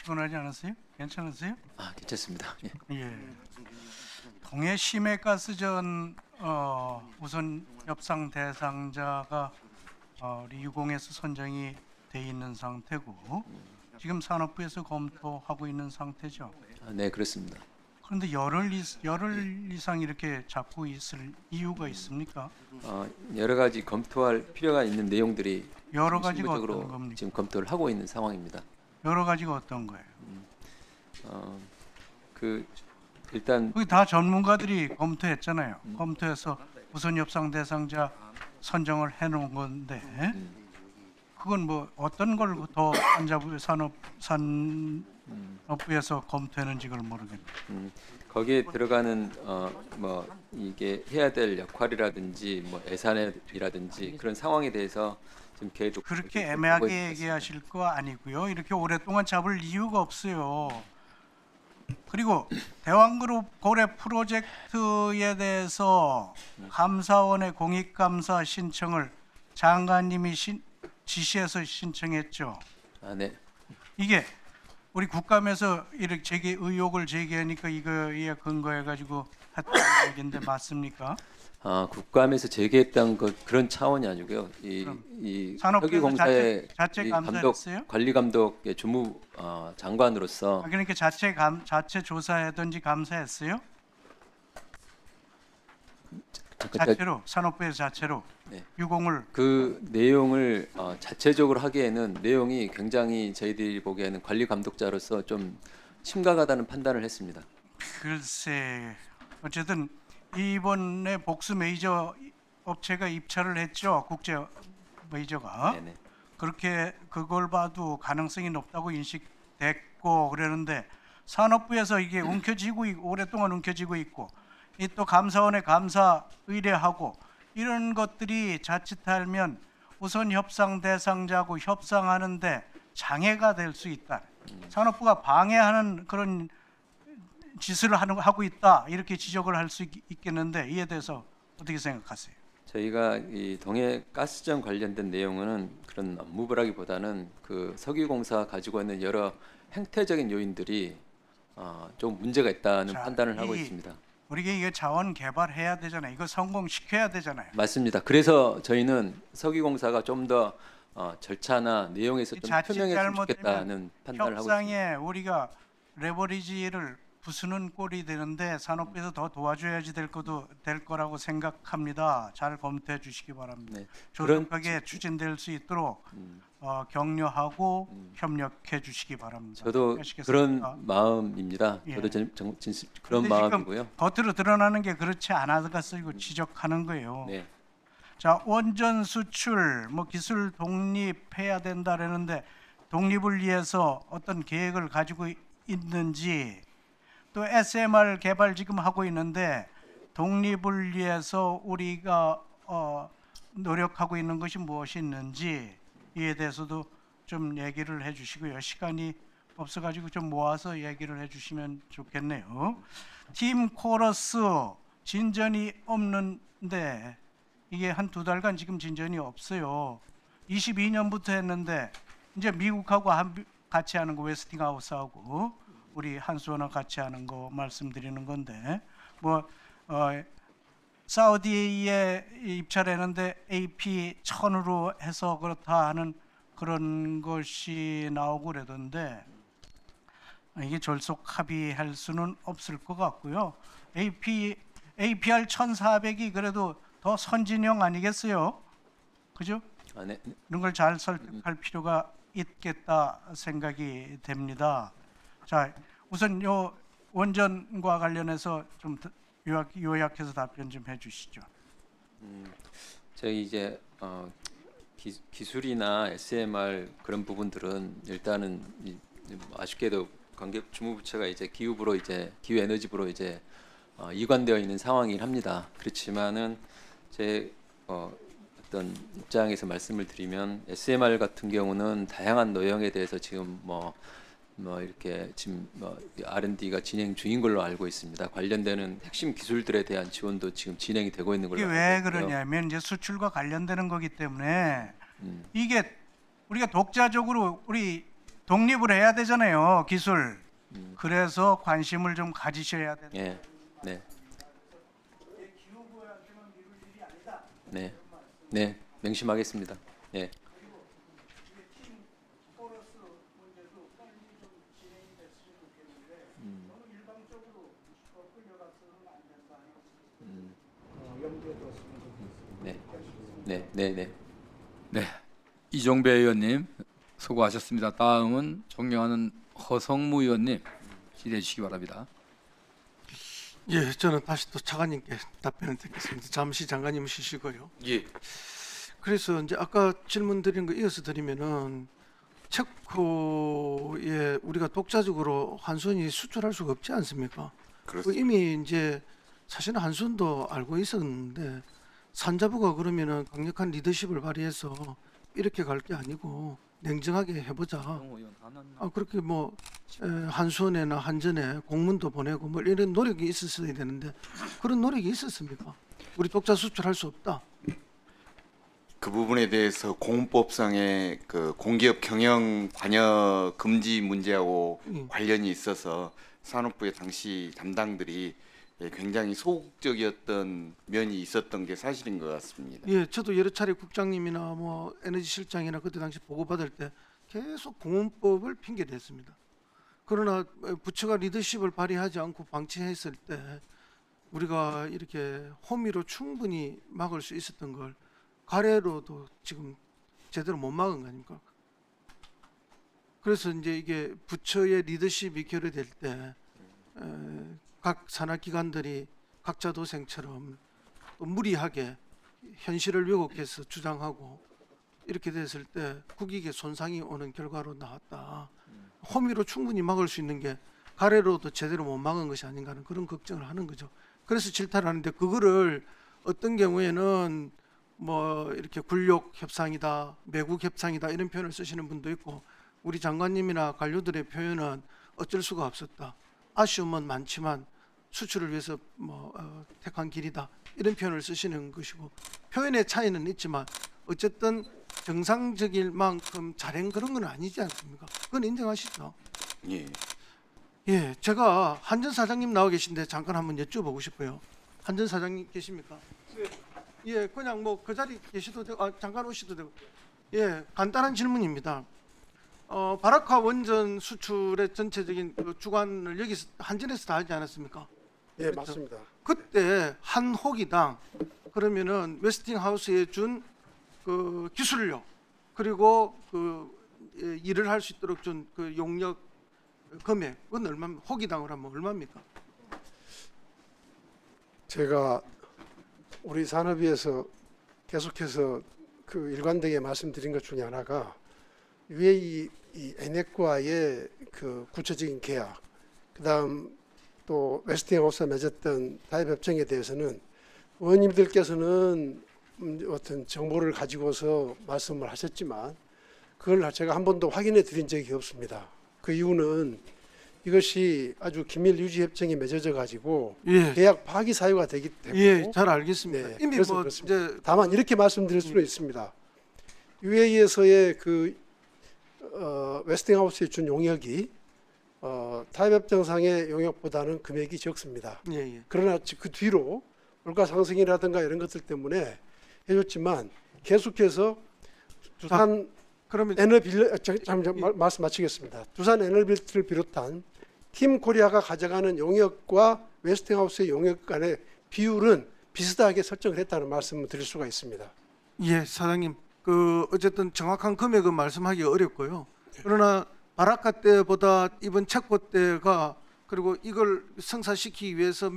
피곤하지 않으세요? 괜찮으세요? 아 괜찮습니다. 예. 예. 동해 심해가스전 어, 우선 협상 대상자가 어, 우리 유공에서 선정이 돼 있는 상태고 지금 산업부에서 검토하고 있는 상태죠. 아, 네 그렇습니다. 그런데 열흘, 이, 열흘 이상 이렇게 잡고 있을 이유가 있습니까? 어, 여러 가지 검토할 필요가 있는 내용들이 여러 가지가 어떤 겁니까? 지금 검토를 하고 있는 상황입니다. 여러 가지가 어떤 거예요? 어, 그 일단 거기 다 전문가들이 검토했잖아요. 음. 검토해서 우선 협상 대상자 선정을 해놓은 건데 음. 그건 뭐 어떤 걸 더 산자부 산업 산업부에서 검토했는지 그걸 모르겠네요. 음, 거기에 들어가는 어, 뭐 이게 해야 될 역할이라든지 뭐 예산이라든지 그런 상황에 대해서 지금 계속 그렇게 애매하게. 얘기하실 거 아니고요. 이렇게 오랫동안 잡을 이유가 없어요. 그리고 대왕그룹 고래 프로젝트에 대해서 감사원의 공익감사 신청을 장관님이 신, 지시해서 신청했죠. 아, 네. 이게 우리 국감에서 이렇게 제기 의혹을 제기하니까 이거에 근거해 가지고 했던 얘기인데 맞습니까? 아, 국감에서 제기했던 것 그런 차원이 아니고요. 이, 그럼 이 산업부에서 석유공사의 자체- 자체 이 감독 감사했어요? 관리 감독의 주무 어, 장관으로서 아, 그러니까 자체 감 자체 조사하든지 감사했어요? 잠깐 자체로 산업부에서 자체로 네. 유공을 그 내용을 어, 자체적으로 하기에는 내용이 굉장히 저희들이 보기에는 관리 감독자로서 좀 심각하다는 판단을 했습니다. 글쎄 어쨌든 이번에 복수 메이저 업체가 입찰을 했죠 국제 메이저가 네네. 그렇게 그걸 봐도 가능성이 높다고 인식됐고 그러는데 산업부에서 이게 움켜쥐고 있- 오랫동안 움켜쥐고 있고 이 또 감사원에 감사 의뢰하고 이런 것들이 자칫하면 우선 협상 대상자고 협상하는데 장애가 될 수 있다. 산업부가 방해하는 그런 짓을 하는 하고 있다 이렇게 지적을 할 수 있겠는데 이에 대해서 어떻게 생각하세요? 저희가 이 동해 가스전 관련된 내용은 그런 업무부라기보다는 그 석유공사 가지고 있는 여러 행태적인 요인들이 어, 좀 문제가 있다는 자, 판단을 하고 이- 있습니다. 우리가 이거 자원 개발해야 되잖아요. 이거 성공시켜야 되잖아요. 맞습니다. 그래서 저희는 석유공사가 좀더 어, 절차나 내용에서 이좀 자칫 투명했으면 잘못되면 좋겠다는 판단을 하고 있습니다. 협상에 우리가 레버리지를 부수는 꼴이 되는데 산업부에서 더 도와줘야지 될 것도 될 거라고 생각합니다. 잘 검토해 주시기 바랍니다. 네, 조속하게 추진될 수 있도록 음, 어, 격려하고 협력해 주시기 바랍니다. 저도 하시겠습니까? 그런 마음입니다. 예. 저도 전, 전, 진심 그런 마음이고요. 겉으로 드러나는 게 그렇지 않아서 이거 지적하는 거예요. 네. 자 원전 수출 뭐 기술 독립해야 된다라는데 독립을 위해서 어떤 계획을 가지고 있는지 또 SMR 개발 지금 하고 있는데 독립을 위해서 우리가 어, 노력하고 있는 것이 무엇이 있는지 이에 대해서도 좀 얘기를 해주시고요 시간이 없어가지고 좀 모아서 얘기를 해주시면 좋겠네요. 팀 코러스 진전이 없는데 이게 한 두 달간 지금 진전이 없어요. 22년부터 했는데 이제 미국하고 한, 같이 하는 거 웨스팅하우스하고 우리 한수원하고 같이 하는 거 말씀드리는 건데 뭐 어, 사우디에 입찰했는데 AP 천으로 해서 그렇다 하는 그런 것이 나오고 그러던데 이게 졸속 합의할 수는 없을 것 같고요. AP APR 1,400이 그래도 더 선진형 아니겠어요? 그죠? 아, 네. 네. 이런 걸 잘 설득할 필요가 있겠다 생각이 됩니다. 자, 우선 요 원전과 관련해서 좀 더- 요약, 요약해서 답변 좀 해주시죠. 저희 이제 어, 기, 기술이나 SMR 그런 부분들은 일단은 이, 뭐 아쉽게도 관계 주무부처가 이제 기후부로 이제 기후 에너지부로 이제 어, 이관되어 있는 상황이긴 합니다. 그렇지만은 제 어, 어떤 입장에서 말씀을 드리면 SMR 같은 경우는 다양한 노형에 대해서 지금 뭐 뭐 이렇게 지금 뭐 R&D가 진행 중인 걸로 알고 있습니다. 관련되는 핵심 기술들에 대한 지원도 지금 진행이 되고 있는 걸로 이게 알고 왜 있고요. 그러냐면 이제 수출과 관련되는 거기 때문에 음. 이게 우리가 독자적으로 우리 독립을 해야 되잖아요, 기술. 음. 그래서 관심을 좀 가지셔야 돼. 예, 네, 네, 네, 명심하겠습니다. 예, 네, 네, 네, 네. 네, 이종배 의원님 수고하셨습니다. 다음은 존경하는 허성무 의원님 질의해 주시기 바랍니다. 예, 저는 다시 또 차관님께 답변을 드리겠습니다. 잠시 장관님 쉬시고요. 예. 그래서 이제 아까 질문 드린 거 이어서 드리면은 체코에 우리가 독자적으로 한순이 수출할 수가 없지 않습니까? 그 이미 이제 사실은 한순도 알고 있었는데 산자부가 그러면은 강력한 리더십을 발휘해서 이렇게 갈 게 아니고 냉정하게 해보자. 아 그렇게 뭐 에, 한수원에나 한전에 공문도 보내고 뭐 이런 노력이 있었어야 되는데 그런 노력이 있었습니까? 우리 독자 수출할 수 없다. 그 부분에 대해서 공법상의 그 공기업 경영 관여 금지 문제하고 음. 관련이 있어서 산업부의 당시 담당들이 예, 굉장히 소극적이었던 면이 있었던 게 사실인 것 같습니다. 예, 저도 여러 차례 국장님이나 뭐 에너지 실장이나 그때 당시 보고 받을 때 계속 공원법을 핑계 댔습니다. 그러나 부처가 리더십을 발휘하지 않고 방치했을 때 우리가 이렇게 호미로 충분히 막을 수 있었던 걸 가래로도 지금 제대로 못 막은 거 아닙니까? 그래서 이제 이게 부처의 리더십이 결여될 때 각 산하기관들이 각자 도생처럼 또 무리하게 현실을 왜곡해서 주장하고 이렇게 됐을 때 국익에 손상이 오는 결과로 나왔다. 호미로 충분히 막을 수 있는 게 가래로도 제대로 못 막은 것이 아닌가 하는 그런 걱정을 하는 거죠. 그래서 질타를 하는데 그거를 어떤 경우에는 뭐 이렇게 굴욕 협상이다, 매국 협상이다 이런 표현을 쓰시는 분도 있고 우리 장관님이나 관료들의 표현은 어쩔 수가 없었다. 아쉬움은 많지만 수출을 위해서 뭐 어, 택한 길이다 이런 표현을 쓰시는 것이고 표현의 차이는 있지만 어쨌든 정상적일 만큼 잘한 그런 건 아니지 않습니까? 그건 인정하시죠? 예. 예, 제가 한전 사장님 나와 계신데 잠깐 한번 여쭤보고 싶어요. 한전 사장님 계십니까? 예, 그냥 뭐 그 자리 계셔도 되고, 아, 잠깐 오셔도 되고. 예, 간단한 질문입니다. 어, 바라카 원전 수출의 전체적인 그 주관을 여기서 한전에서 다 하지 않았습니까? 예, 그렇죠. 맞습니다. 그때 한 호기당 그러면은 웨스팅하우스에 준 그 기술력 그리고 그 예, 일을 할 수 있도록 준 그 용역 금액은 얼마 호기당을 하면 얼마입니까? 제가 우리 산업위에서 계속해서 그 일관되게 말씀드린 것 중에 하나가 UAE 이 에넥과의 그 구체적인 계약, 그다음 또 웨스팅하우스가 맺었던 타협 협정에 대해서는 의원님들께서는 음, 어떤 정보를 가지고서 말씀을 하셨지만 그걸 제가 한 번도 확인해 드린 적이 없습니다. 그 이유는 이것이 아주 기밀 유지 협정이 맺어져 가지고 예, 계약 파기 사유가 되기 때문에 예, 잘 알겠습니다. 네, 이미 뭐 그렇습니다. 이제 다만 이렇게 말씀드릴 수는 있습니다. UAE에서의 그 어, 웨스팅하우스에 준 용역이 어, 타협협정상의 용역보다는 금액이 적습니다. 예, 예. 그러나 지- 그 뒤로 물가 상승이라든가 이런 것들 때문에 해줬지만 계속해서 두산 그러면 에너빌 잠, 말- 말씀 마치겠습니다. 두산 에너빌트를 비롯한 팀 코리아가 가져가는 용역과 웨스팅하우스의 용역 간의 비율은 비슷하게 설정을 했다는 말씀을 드릴 수가 있습니다. 예, 사장님. 그 어쨌든 정확한 금액은 말씀하기 어렵고요. 그러나 바라카 때보다 이번 체코 때가 그리고 이걸 성사시키기 위해서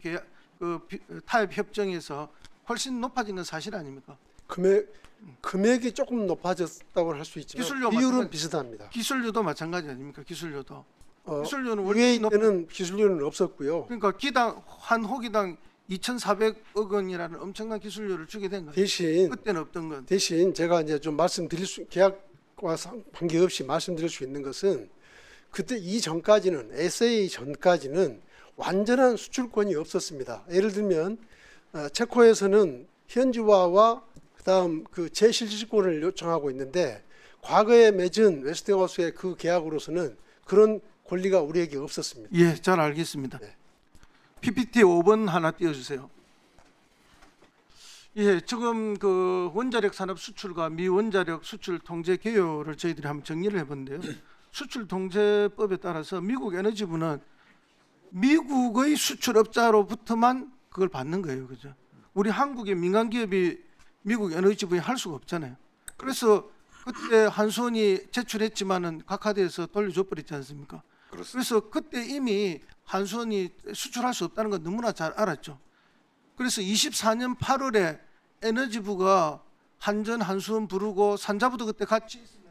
계약, 그 비- 타협 협정에서 훨씬 높아진 건 사실 아닙니까? 금액 금액이 조금 높아졌다고 할 수 있지만 기술료 비율은 마찬가지. 비슷합니다. 기술료도 마찬가지 아닙니까? 기술료도. 어, 기술료는 높. UAE는 기술료는 없었고요. 그러니까 기당 한 호기당 2,400억 원이라는 엄청난 기술료를 주게 된 거예요. 대신 그때는 없던 건. 대신 제가 이제 좀 말씀드릴 수 계약과 상- 관계없이 말씀드릴 수 있는 것은 그때 이 전까지는 SA 전까지는 완전한 수출권이 없었습니다. 예를 들면 어, 체코에서는 현지화와 그다음 그 재실시권을 요청하고 있는데 과거에 맺은 웨스팅하우스의 그 계약으로서는 그런 권리가 우리에게 없었습니다. 예, 잘 알겠습니다. 네. PPT 5번 하나 띄워주세요. 예, 지금 그 원자력 산업 수출과 미원자력 수출 통제 개요를 저희들이 한번 정리를 해본데요. 수출 통제법에 따라서 미국 에너지부는 미국의 수출업자로부터만 그걸 받는 거예요, 그죠? 우리 한국의 민간 기업이 미국 에너지부에 할 수가 없잖아요. 그래서 그때 한수원이 제출했지만은 각하대에서 돌려줘 버렸지 않습니까? 그렇습니다. 그래서 그때 이미 한수원이 수출할 수 없다는 건 너무나 잘 알았죠. 그래서 24년 8월에 에너지부가 한전 한수원 부르고 산자부도 그때 같이 있으니까